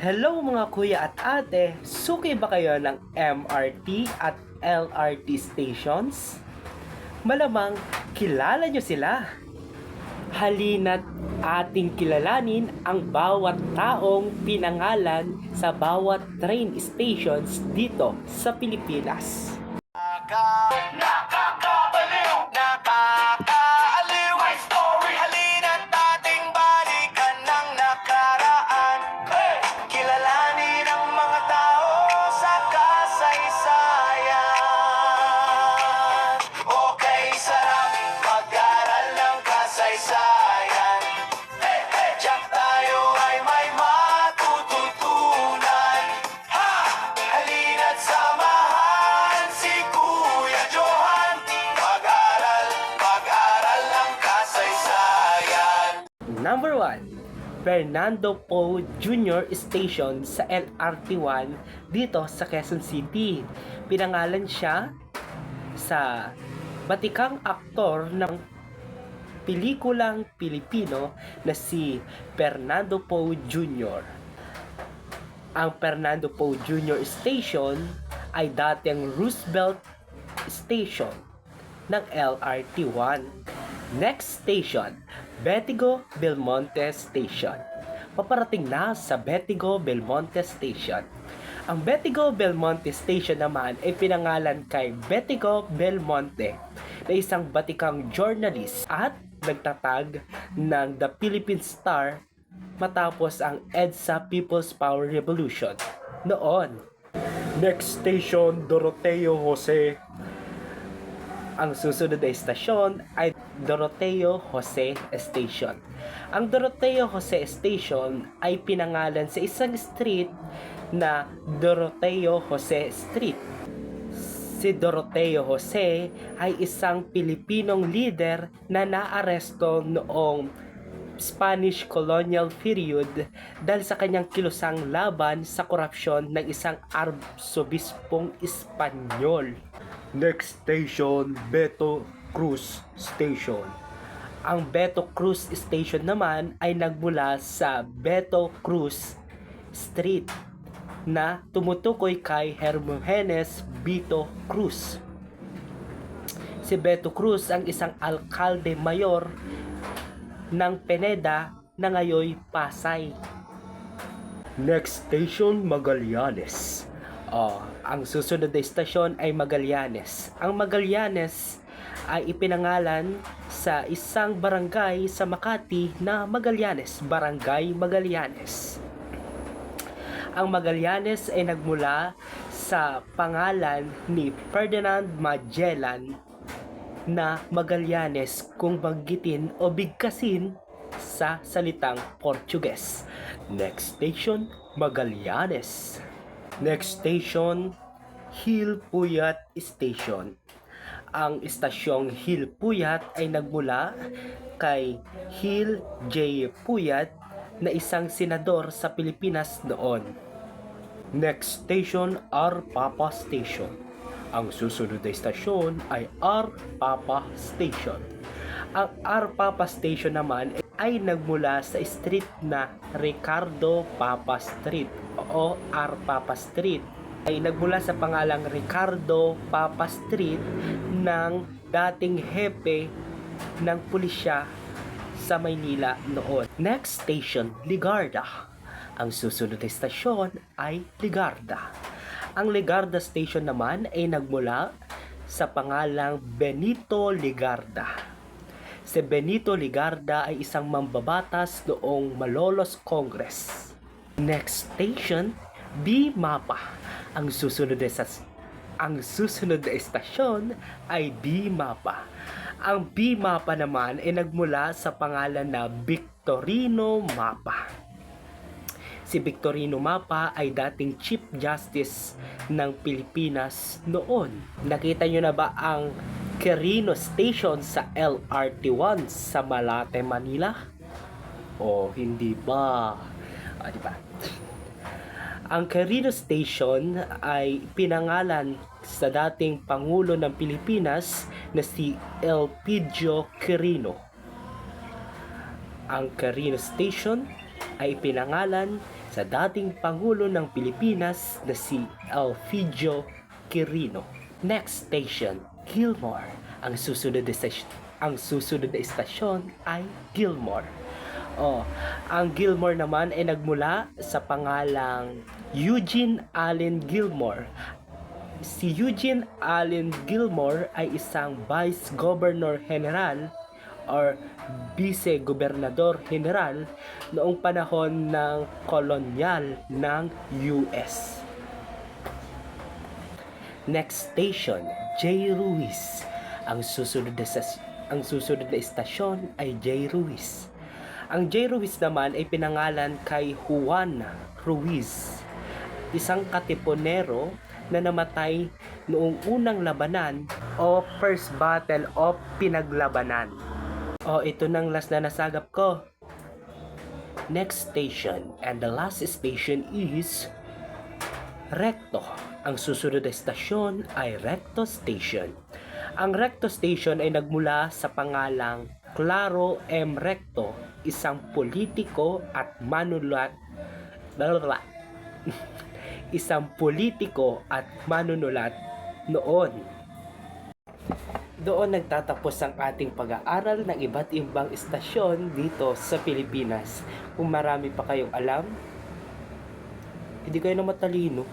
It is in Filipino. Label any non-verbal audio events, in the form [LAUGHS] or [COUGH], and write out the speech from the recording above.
Hello mga kuya at ate, suki ba kayo ng MRT at LRT stations? Malamang kilala nyo sila. Halina't ating kilalanin ang bawat taong pinangalan sa bawat train stations dito sa Pilipinas. Number 1, Fernando Poe Jr. Station sa LRT1 dito sa Quezon City. Pinangalan siya sa batikang aktor ng pelikulang Pilipino na si Fernando Poe Jr. Ang Fernando Poe Jr. Station ay dating Roosevelt Station ng LRT1. Next station, Betigo Belmonte Station. Paparating na sa Betigo Belmonte Station. Ang Betigo Belmonte Station naman ay pinangalan kay Betigo Belmonte na isang batikang journalist at nagtatag ng The Philippine Star matapos ang EDSA People's Power Revolution noon. Next station, Doroteo Jose ang susunod na estasyon ay Doroteo Jose Station. Ang Doroteo Jose Station ay pinangalan sa isang street na Doroteo Jose Street. Si Doroteo Jose ay isang Pilipinong leader na naaresto noong Spanish colonial period dahil sa kanyang kilusang laban sa korupsyon ng isang arsobispong Espanyol. Next station, Beto Cruz Station. Ang Beto Cruz Station naman ay nagmula sa Beto Cruz Street na tumutukoy kay Hermogenes Bito Cruz. Si Beto Cruz ang isang alkalde mayor ng Peneda na ngayoy Pasay. Next station, Magallanes. Oh, ang susunod na estasyon ay Magallanes. Ang Magallanes ay ipinangalan sa isang barangay sa Makati na Magallanes, Barangay Magallanes. Ang Magallanes ay nagmula sa pangalan ni Ferdinand Magellan na Magallanes kung banggitin o bigkasin sa salitang Portuges. Next station, Magallanes. Next station, Hill Puyat Station. Ang istasyong Hill Puyat ay nagmula kay Hill J. Puyat na isang senador sa Pilipinas noon. Next station, R. Papa Station. Ang susunod na istasyon ay R. Papa Station. Ang R. Papa Station naman ay nagmula sa street na Ricardo Papa Street o R. Papa Street ay nagmula sa pangalang Ricardo Papa Street ng dating hepe ng pulisya sa Maynila noon. Next station, Ligarda. Ang susunod na estasyon ay Ligarda. Ang Ligarda Station naman ay nagmula sa pangalang Benito Ligarda. Si Benito Ligarda ay isang mambabatas noong Malolos Congress. Next station, B. Mapa. Ang susunod sa ang susunod na estasyon ay B. Mapa. Ang B. Mapa naman ay nagmula sa pangalan na Victorino Mapa. Si Victorino Mapa ay dating Chief Justice ng Pilipinas noon. Nakita nyo na ba ang Quirino Station sa LRT1 sa Malate, Manila? O hindi ba? O, di ba? Ang Quirino Station ay pinangalan sa dating Pangulo ng Pilipinas na si Elpidio Quirino. Ang Quirino Station ay pinangalan sa dating Pangulo ng Pilipinas na si Elpidio Quirino. Next station, Gilmore. Ang susunod na stasyon, ang susunod na istasyon ay Gilmore. Oh, ang Gilmore naman ay nagmula sa pangalang Eugene Allen Gilmore. Si Eugene Allen Gilmore ay isang Vice Governor General or Vice Gobernador General noong panahon ng kolonyal ng US. Next station, J. Ruiz. Ang susunod na, ang susunod na istasyon ay J. Ruiz. Ang J. Ruiz naman ay pinangalan kay Juan Ruiz, isang katipunero na namatay noong unang labanan o First Battle of Pinaglabanan. O ito nang last na nasagap ko. Next station and the last station is Recto. Ang susunod na estasyon ay Recto Station. Ang Recto Station ay nagmula sa pangalang Claro M. Recto, isang politiko at manulat Blablabla. [LAUGHS] isang politiko at manunulat noon. Doon nagtatapos ang ating pag-aaral ng iba't ibang istasyon dito sa Pilipinas. Kung marami pa kayong alam, hindi kayo na matalino.